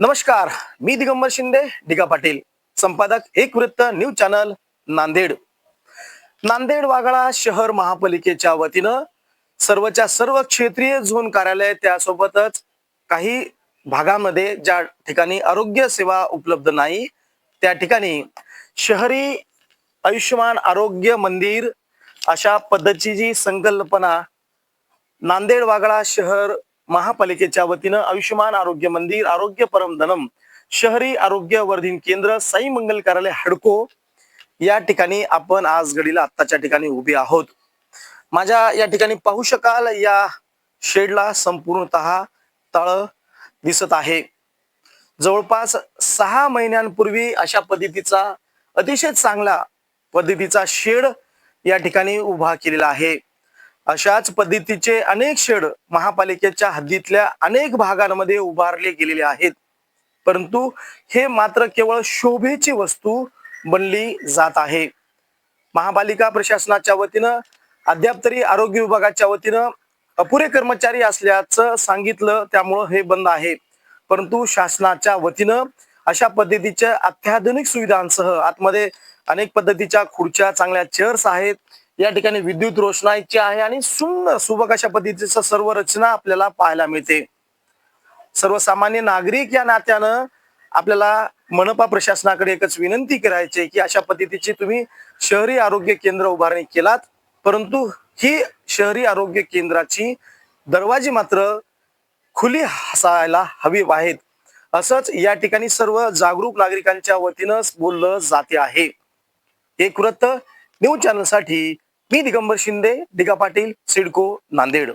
नमस्कार मी दिगंबर शिंदे डिगा पाटील. संपादक एक वृत्त न्यूज चॅनल नांदेड. नांदेड वाघाळा शहर महापालिकेच्या वतीनं सर्वच्या सर्व क्षेत्रीय झोन कार्यालय त्यासोबतच काही भागामध्ये ज्या ठिकाणी आरोग्य सेवा उपलब्ध नाही त्या ठिकाणी शहरी आयुष्यमान आरोग्य मंदिर अशा पद्धतीची जी संकल्पना नांदेड वागळा शहर महापालिकेच्या वतीनं आयुष्यमान आरोग्य मंदिर आरोग्य परमधनम शहरी आरोग्य वर्धिन केंद्र साई मंगल कार्यालय हडको. या ठिकाणी आपण आज घडीला आत्ताच्या ठिकाणी उभे आहोत. माझ्या या ठिकाणी पाहू शकाल या शेडला संपूर्णतः तळ दिसत आहे. जवळपास सहा महिन्यांपूर्वी अशा पद्धतीचा अतिशय चांगला पद्धतीचा शेड या ठिकाणी उभा केलेला आहे. अशाच पद्धतीचे अनेक शेड महापालिकेच्या हद्दीतल्या अनेक भागांमध्ये उभारले गेलेले आहेत. परंतु हे मात्र केवळ शोभेची वस्तू बनली जात आहे. महापालिका प्रशासनाच्या वतीनं अद्याप तरी आरोग्य विभागाच्या वतीनं अपुरे कर्मचारी असल्याचं सांगितलं त्यामुळं हे बंद आहे. परंतु शासनाच्या वतीनं अशा पद्धतीच्या अत्याधुनिक सुविधांसह आतमध्ये अनेक पद्धतीच्या खुर्च्या चांगल्या चेअर्स आहेत. या ठिकाणी विद्युत रोषणाईची आहे आणि सुंदर सुबक अशा पद्धतीचं सर्व रचना आपल्याला पाहायला मिळते. सर्वसामान्य नागरिक या नात्यानं आपल्याला मनपा प्रशासनाकडे एकच विनंती करायची की अशा पद्धतीची तुम्ही शहरी आरोग्य केंद्र उभारणी केलात परंतु ही शहरी आरोग्य केंद्राची दरवाजी मात्र खुली असायला हवी आहेत. असंच या ठिकाणी सर्व जागरूक नागरिकांच्या वतीनं बोललं जाते आहे. एक वृत्त न्यूज चॅनलसाठी मी दिगंबर शिंदे दिगा पाटील सिडको नांदेड.